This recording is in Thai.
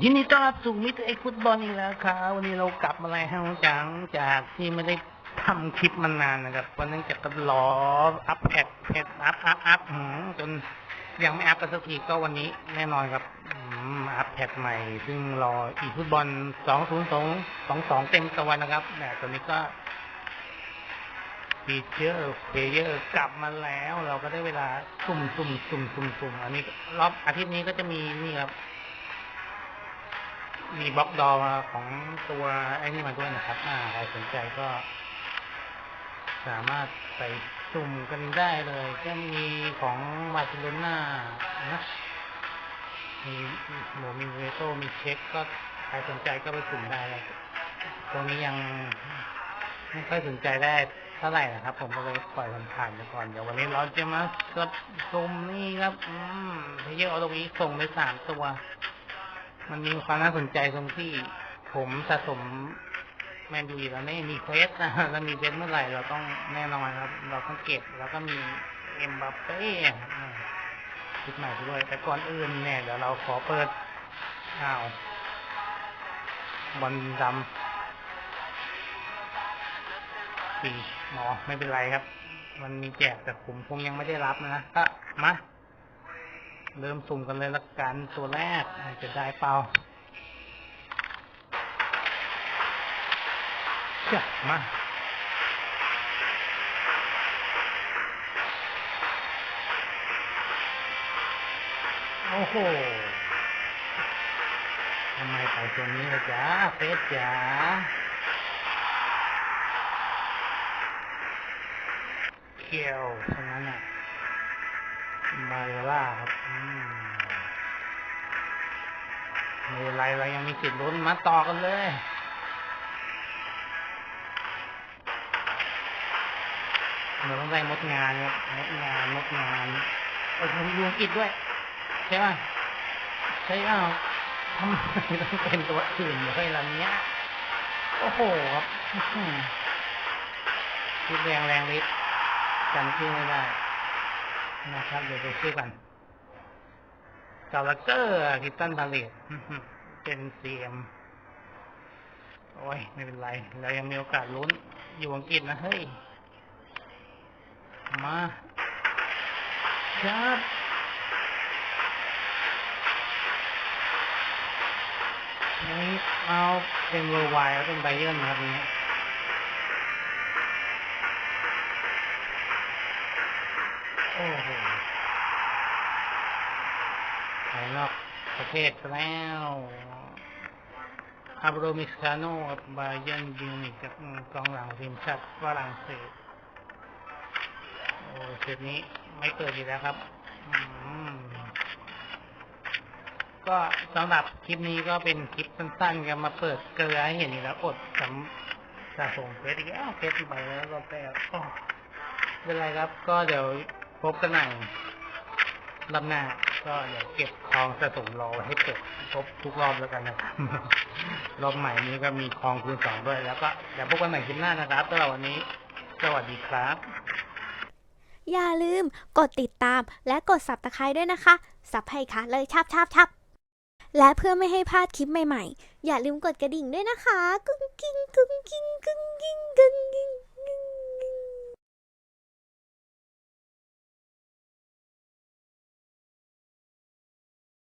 ยินดีต้อนรับสู่มิตรเอ็กฟุตบอลอีกแล้วครับวันนี้เรากลับมาแล้วจากจากที่ไม่ได้ทำคลิปมานานนะครับวันนั้นจะก็รออัพแพดแพดอัพอัพอัพจนยังไม่อัพกันสักทีก็วันนี้แน่นอนครับอัพแพดใหม่ ซึ่งรออีฟุตบอลสองศูนย์สองสองสองเต็มตัวนะครับเนี่ตอนนี้ก็ฟีเจอร์เพลเยอร์กลับมาแล้ว เราก็ได้เวลาสุ่มสุ่มสุ่มสุ่มสุ่มอันนี้รอบอาทิตย์นี้ก็จะมีนี่ครับ มีบล็อกดอมาของตัวไอ้นี่มาด้วยนะครับอ่าใครสนใจก็สามารถไปสุ่มกันได้เลยก็มีของบาร์เซโลนานะมีหมูมีเวโต้มีเช็คก็ใครสนใจก็ไปสุ่มได้เลยตรงนี้ยังไม่ค่อยสนใจได้เท่าไหร่นะครับ ผมก็เลยปล่อยมันผ่านไปก่อนเดี๋ยววันนี้เราจะมากดสุ่มนี่ครับอืมเพเยอร์เอาตรงนี้ส่งไปสามตัว มันมีความน่าสนใจตรงที่ผมสะสมแมนยูอีแล้วนี่มีเควสนะแล้วมีเควสเมื่อไหร่เราต้องแน่นอนครับ เราต้องเก็บแล้วก็มีเอ็มบัปเป้ครับอ่าชุดใหม่ด้วย แต่ก่อนอื่นเนี่ยเดี๋ยวเราขอเปิดอ้าวบอลดำปีหมอไม่เป็นไรครับ มันมีแจกแต่ผมคงยังไม่ได้รับนะก็มา เริ่มสุ่มกันเลยละกันตัวแรกจะได้เปล่าจ้ะมาโอ้โหทำไมไปตัวนี้ละจ๊ะเฟสจ๋าเกียวทั้งนั้นอะมาเรล่าครับ มไม่เป็นไรเรายังมีสิทธิ์ลุ้นมาต่อกันเลยเราต้องได้มดงานครับมดงานมดงานโอ้ยผมยูอังกิจด้วย ใช่ป่ะใช่ป่ะทำไมต้องเป็นตัวอื่นด้วยล่ะเนี้ยโอ้โหครับคิดแรงแรงฤทธิ์จำชื่อไม่ได้นะครับ เดี๋ยวดูชื่อกัน กาลเกอร์คิตตันพาเลตเป็นซีเอ็มโอ้ย ไม่เป็นไร เรายังมีโอกาสลุ้น อยู่อังกฤษนะ เฮ้ย มาครับนี่เอาเป็นเวอร์ไวแล้วเป็นไบเยอร์นะครับนี้โอ้โห ภายนอกประเทศแล้วอาบโรมิสคาโนกับบาเยนยูนิกับกองหลังทีมชาติฝรั่งเศสโอ้เซตนี้ไม่เปิดอีกแล้วครับอืมก็สำหรับคลิปนี้ก็เป็นคลิปสั้นๆกันมาเปิดเกลือให้เห็นอีกแล้วอดสำสะสมเฟสอีกแล้วเฟสไปแล้วก็แต่โอ้ไม่เป็นไรครับ ก็เดี๋ยวพบกันใหม่รอบหน้า ก็เดี๋ยวเก็บคลองสะสมรอให้เปิดครบทุกรอบแล้วกันนะครับรอบใหม่นี้ก็มีคลองคูณสองด้วย แล้วก็เดี๋ยวพบกันใหม่คลิปหน้านะครับสำหรับวันนี้ สวัสดีครับ อย่าลืมกดติดตามและกด subscribe ด้วยนะคะ สับให้ค่ะเลยชับชับชับและเพื่อไม่ให้พลาดคลิปใหม่ๆ อย่าลืมกดกระดิ่งด้วยนะคะ กุ้งกิ้งกุ้งกิ้งกุ้งกิ้งกุ้ง